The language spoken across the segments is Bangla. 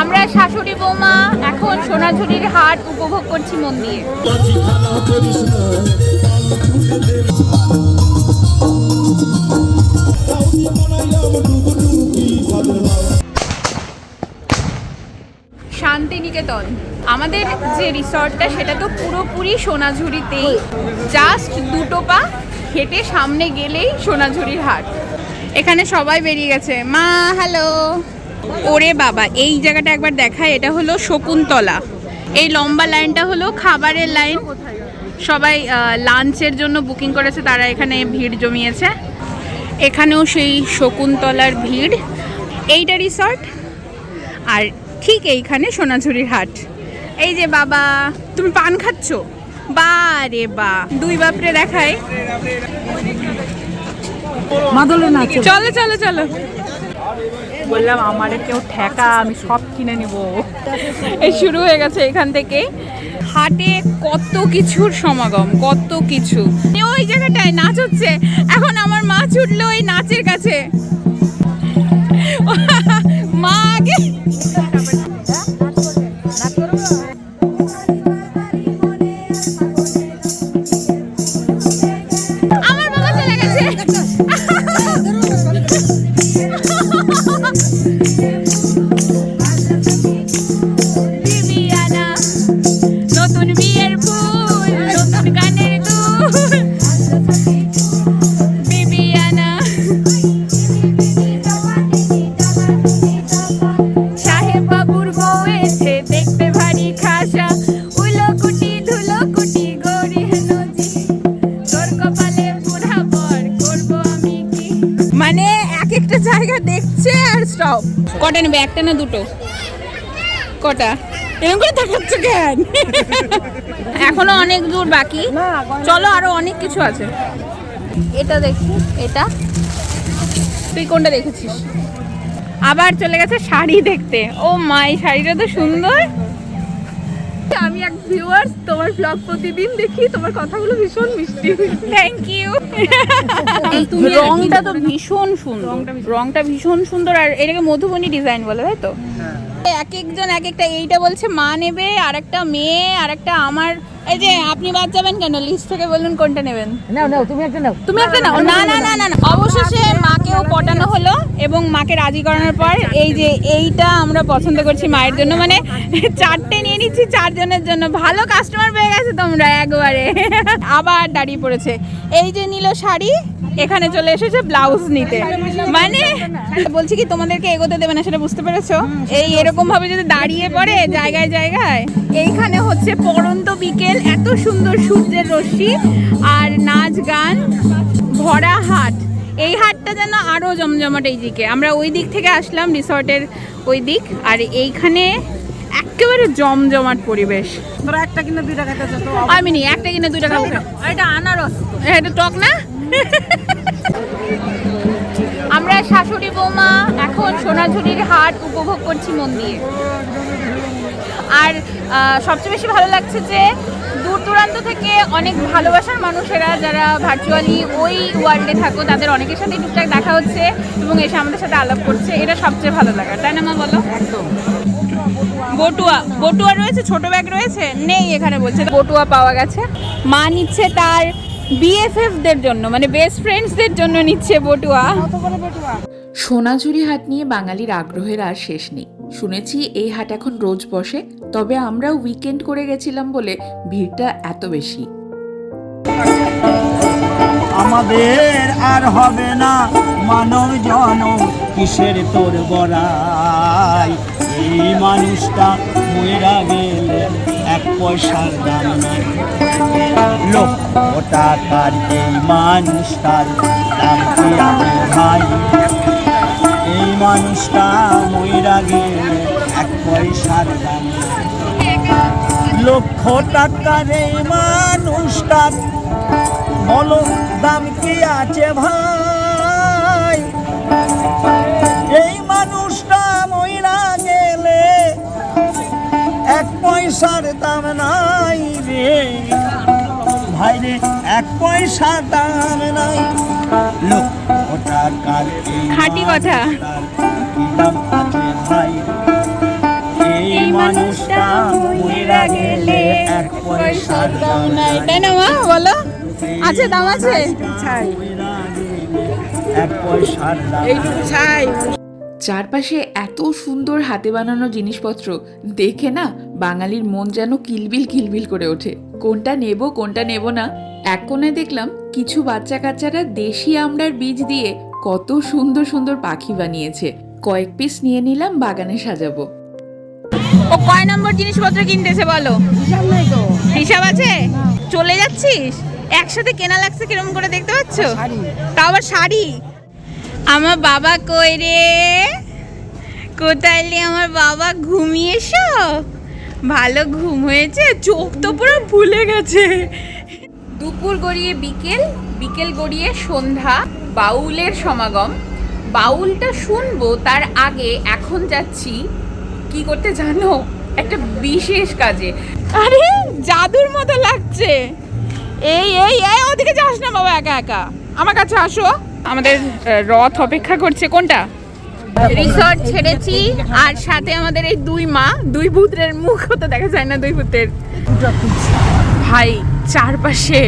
আমরা শাশুড়ি বৌমা এখন সোনাঝুরির হাট উপভোগ করছি মন দিয়ে শান্তিনিকেতন। আমাদের যে রিসর্টটা, সেটা তো পুরোপুরি সোনাঝুরিতেই। জাস্ট দুটো পা হেঁটে সামনে গেলেই সোনাঝুরির হাট। এখানে সবাই বেরিয়ে গেছে। মা হ্যালো ওরে বাবা, এই জায়গাটা একবার দেখায়, এটা হলো শকুন্তলা। এই লম্বা লাইনটা হলো খাবারের লাইন। সবাই লাঞ্চের জন্য বুকিং করেছে, তারা এখানে ভিড় জমিয়েছে। এখানেও সেই শকুন্তলার ভিড়। এইটা রিসর্ট আর ঠিক এইখানে সোনাঝুরির হাট। এই যে বাবা, তুমি পান খাচ্ছ? বা রে বা দুই বাপরে দেখায়। মাদলে নাচে চলো। চলো। চলো বললাম আমারে কেউ ঠেকা আমি সব কিনে নিব। এই শুরু হয়ে গেছে এখান থেকে। হাটে কত কিছুর সমাগম কত কিছু। ওই জায়গাটায় নাচ হচ্ছে। এখন আমার মা ছুটলো ওই নাচের কাছে। মা আগে আমার আর স্টপ কটা নেবে? একটা না দুটো? কটা? এরকম করে তাকাচ্ছ কেন? এখনও অনেক দূর বাকি। চলো আরও অনেক কিছু আছে। এটা দেখি এটা। তুই কোনটা দেখেছিস? আবার চলে গেছে শাড়ি দেখতে। ও মাই শাড়িটা তো সুন্দর। আমি এক ভিউয়ার্স তোমার ব্লগ প্রতিদিন দেখি তোমার কথাগুলো ভীষণ মিষ্টি। থ্যাংক ইউ রংটা তো ভীষণ সুন্দর। রংটা ভীষণ। সুন্দর আর এটাকে মধুবনী ডিজাইন বলে তাই তো? এক একজন এক একটা এইটা বলছে মা নেবে আর একটা মেয়ে আর একটা আমার। এই যে আপনি বাদ যাবেন কেন? লিস্ট থেকে বলুন কোনটা নেবেন। না না তুমি একটা নাও। তুমি একটা নাও? না না না। না না অবশেষে মাকেও পটানো হলো এবং মাকে রাজি করানোর পর এই যে এইটা আমরা পছন্দ করছি মায়ের জন্য। মানে চারটে নিয়ে নিচ্ছি চারজনের জন্য। ভালো কাস্টমার পেয়ে গেছে তোমরা একবারে। আবার দাঁড়িয়ে পড়েছে। এই যে নিল শাড়ি, এখানে চলে এসেছে ব্লাউজ নিতে। মানে বলছি কি, তোমাদেরকে এগোতে দেবে না সেটা বুঝতে পেরেছ? এই এরকম ভাবে যদি দাঁড়িয়ে পড়ে জায়গায় জায়গায়। এইখানে হচ্ছে পড়ন্ত বিকেল, এত সুন্দর সূর্যের রশ্মি আর নাচ গান, ভরা হাট। এই হাটটা যেন আরও জমজমাট এই দিকে। আমরা ওই দিক থেকে আসলাম রিসর্টের ওই দিক আর এইখানে একেবারে জমজমাট পরিবেশ। তোরা একটা কিনে দুই টাকা তো আমি নি একটা কিনে দুই টাকা এটা আনারস। এটা টক না? আমরা শাশুড়ি বৌমা এখন সোনাঝুরির হাট উপভোগ করছি মন দিয়ে। আর সবচেয়ে বেশি ভালো লাগছে যে দূর দূরান্ত থেকে অনেক ভালোবাসার মানুষেরা যারা ভার্চুয়ালি ওই ওয়ার্ল্ডে থাকো তাদের অনেকের সাথে টুকটাক দেখা হচ্ছে এবং এসে আমাদের সাথে আলাপ করছে। এটা সবচেয়ে ভালো লাগা। তাই না মা বলো? বটুয়া বটুয়া রয়েছে ছোট ব্যাগ রয়েছে? নেই এখানে বলছে। বটুয়া পাওয়া গেছে। মা নিচ্ছে তার বিএফএফদের জন্য মানে বেস্ট ফ্রেন্ডসদের জন্য নিচ্ছে বটুয়া? সোনাঝুরি হাট নিয়ে বাঙালির আগ্রহের আর শেষ নেই। শুনেছি এই হাট এখন রোজ বসে, তবে আমরা উইকেন্ড করে গেছিলাম বলে ভিড়টা এত বেশি। আমাদের আর হবে না মানব জনম কিসের তোর বড়াই? এই মানুষটা মইরা গেলে এক পয়সার দাম নাই। লক্ষ টাকার এই মানুষটার দাম কি ভাই? এই মানুষটা মইরা গেলে এক পয়সার দাম। লক্ষ টাকার এই মানুষটার বলো দাম কি আছে ভাই? এই মানুষটা মইরা গেলে এক পয়সার দাম নাই রে। ভাই রে এক পয়সা দাম নাই। এই খাঁটি কথা। আছে দাম আছে? চারপাশে এত সুন্দর হাতে বানানো জিনিসপত্র, দেখে না বাঙালির মন যেন কিলবিল কিলবিল করে ওঠে। কোনটা নেব কোনটা নেব না, এক কোণে দেখলাম কিছু বাচ্চা কাচ্চারা দেশি আমড়ার বীজ দিয়ে কত সুন্দর সুন্দর পাখি বানিয়েছে। কয়েক পিস নিয়ে নিলাম বাগানে সাজাবো। ও কয় নম্বর জিনিসপত্র কিনতেছে বলো? হিসাব নাই তো। হিসাব আছে? চলে যাচ্ছিস? একসাথে কেনা লাগছে কীরকম করে দেখতে পাচ্ছ? শাড়ি। তাও আবার শাড়ি? আমার বাবা কই রে? কোথায় আমার বাবা? ঘুমিয়েছো ভালো ঘুম হয়েছে চোখ তো পুরো ভুলে গেছে। দুপুর গড়িয়ে বিকেল বিকেল গড়িয়ে সন্ধ্যা। বাউলের সমাগম। বাউলটা শুনব, তার আগে এখন যাচ্ছি, কি করতে জানো? একটা বিশেষ কাজে। আরে, জাদুর মতো লাগছে। এই এই এই, ওদিকে যাস না বাবা, একা একা। আমার কাছে আসো। আমাদের রথ অপেক্ষা করছে। কোনটা? রিসর্ট ছেড়েছি, আর সাথে আমাদের এই দুই মা, দুই পুত্রের মুখ তো দেখা যায় না দুই পুত্রের ভাই, চারপাশে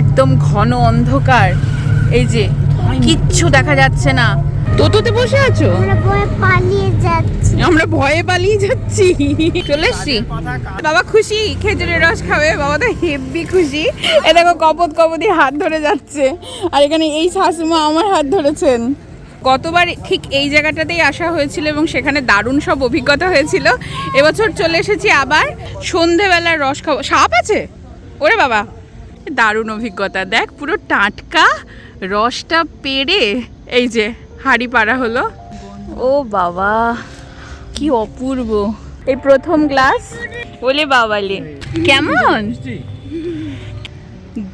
একদম ঘন অন্ধকার। এই যে কিচ্ছু দেখা যাচ্ছে না। তোতোতে বসে আছো? পালিয়ে যাচ্ছি। আমরা ভয়ে পালিয়ে যাচ্ছি। চলে এসছি। বাবা খুশি? খেজুরের রস খাবে? বাবা তো হেব্বি খুশি। এ দেখো কপত কপতি হাত ধরে যাচ্ছে। আর এখানে এই শাশুমা আমার হাত ধরেছেন। গতবার ঠিক এই জায়গাটাতেই আসা হয়েছিল এবং সেখানে দারুণ সব অভিজ্ঞতা হয়েছিল। এবছর চলে এসেছি আবার সন্ধেবেলার রস খাব। সাপ আছে? ওরে বাবা। দারুণ অভিজ্ঞতা। দেখ পুরো টাটকা রসটা পেরে এই যে হাড়ি পাড়া হলো। ও বাবা কি অপূর্ব। এই প্রথম গ্লাস বলে বাবালে। কেমন?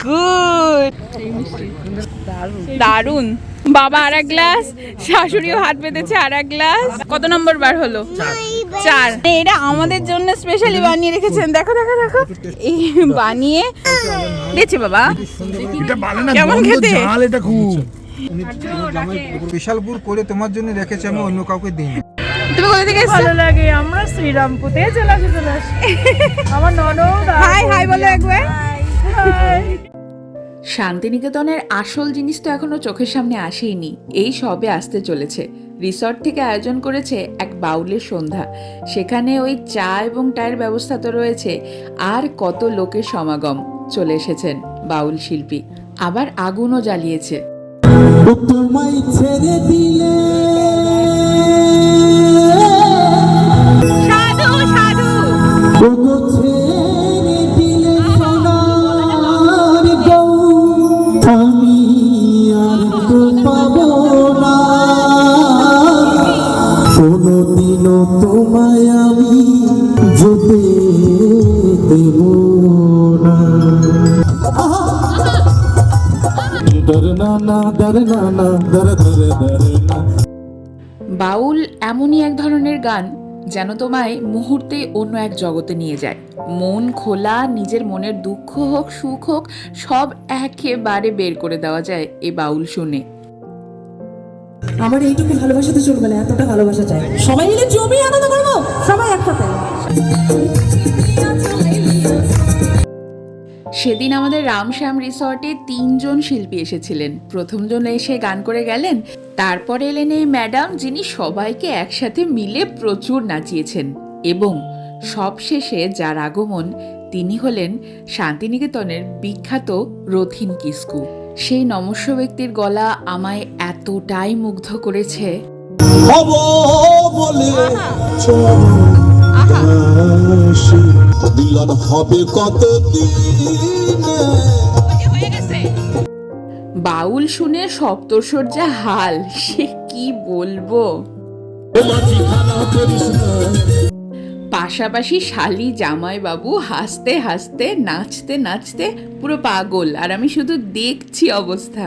গুড দারুণ বাবা আর এক গ্লাস? শাশুড়িও হাত পেতেছে আর এক গ্লাস? কত নম্বর বার হলো? চার। এটা আমাদের জন্য স্পেশালি বানিয়ে রেখেছেন। দেখো দেখো দেখো। এই বানিয়ে দিয়েছে বাবা। এটা ভালো না কেমন খেতে? এটা খুব। স্পেশাল করে তোমার জন্য রেখেছি আমি অন্য কাউকে দিই তুমি কোথা থেকে ভালো লাগে আমরা শ্রীরামপুরতে চলে আসি চলে আসি। আমার ননদ হাই হাই বলো একবার। শান্তিনিকেতনের আসল জিনিস তো এখনও চোখের সামনে আসেইনি। এই সবে আসতে চলেছে। রিসর্ট থেকে আয়োজন করেছে এক বাউলের সন্ধ্যা। সেখানে ওই চা এবং টায়ের ব্যবস্থা তো রয়েছে। আর কত লোকের সমাগম চলে এসেছেন বাউল শিল্পী। আবার আগুনও জ্বালিয়েছে। তোমায় ছেড়ে দিলে। সাধু সাধু। বাউল এমনই এক ধরনের গান যেন তোমায় মুহূর্তে অন্য এক জগতে নিয়ে যায়। মন খোলা, নিজের মনের দুঃখ হোক, সুখ হোক, সব একেবারে বের করে দেওয়া যায় এই বাউল শুনে। আমার এইটুকু ভালোবাসাতে চলবে না, এতটা ভালোবাসা চাই। সবাই মিলে জমি আনন্দ করব, সবাই একসাথে। সেদিন আমাদের রামশ্যাম রিসর্টে তিনজন শিল্পী এসেছিলেন। প্রথমজন এসে গান করে গেলেন তারপর এলেন এই ম্যাডাম যিনি সবাইকে একসাথে মিলে প্রচুর নাচিয়েছেন এবং সবশেষে যার আগমন তিনি হলেন শান্তিনিকেতনের বিখ্যাত রথিন কিস্কু। সেই নমস্য ব্যক্তির গলা আমায় এতটাই মুগ্ধ করেছে। বলে মিলন হবে কত হয়ে বাউল শুনে সপ্তর্ষর যা হাল সে কি বলব? পাশাপাশি শালি জামাই বাবু হাসতে হাসতে নাচতে নাচতে পুরো পাগল আর আমি শুধু দেখছি অবস্থা।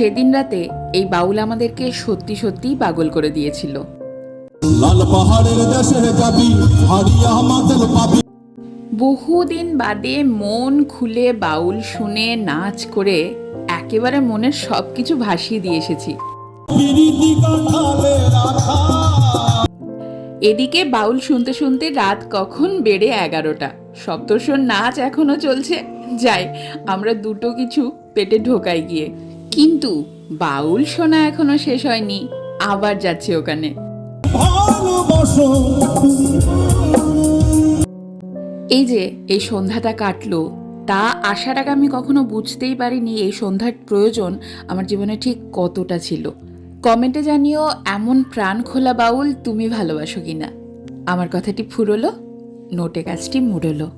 সেদিন রাতে এই বাউল আমাদেরকে সত্যি সত্যিই পাগল করে দিয়েছিল। লাল পাহাড়ের দেশে যাবি হারিয়া মাদের পাবি। বহুদিন বাদে মন খুলে বাউল শুনে নাচ করে একেবারে মনের সব কিছু ভাসিয়ে দিয়ে এসেছি। এদিকে বাউল শুনতে শুনতে রাত কখন বেড়ে এগারোটা। সপ্তস্বর নাচ এখনও চলছে। যাই আমরা দুটো কিছু পেটে ঢোকাই গিয়ে। কিন্তু বাউল শোনা এখনও শেষ হয়নি আবার যাচ্ছে ওখানে। এই যে এই সন্ধ্যাটা কাটলো তা আসার আগে আমি কখনো বুঝতেই পারিনি এই সন্ধ্যার প্রয়োজন আমার জীবনে ঠিক কতটা ছিল। কমেন্টে জানিও এমন প্রাণ খোলা বাউল তুমি ভালোবাসো কিনা। আমার কথাটি ফুরলো নোটে কাজটি মুড়লো।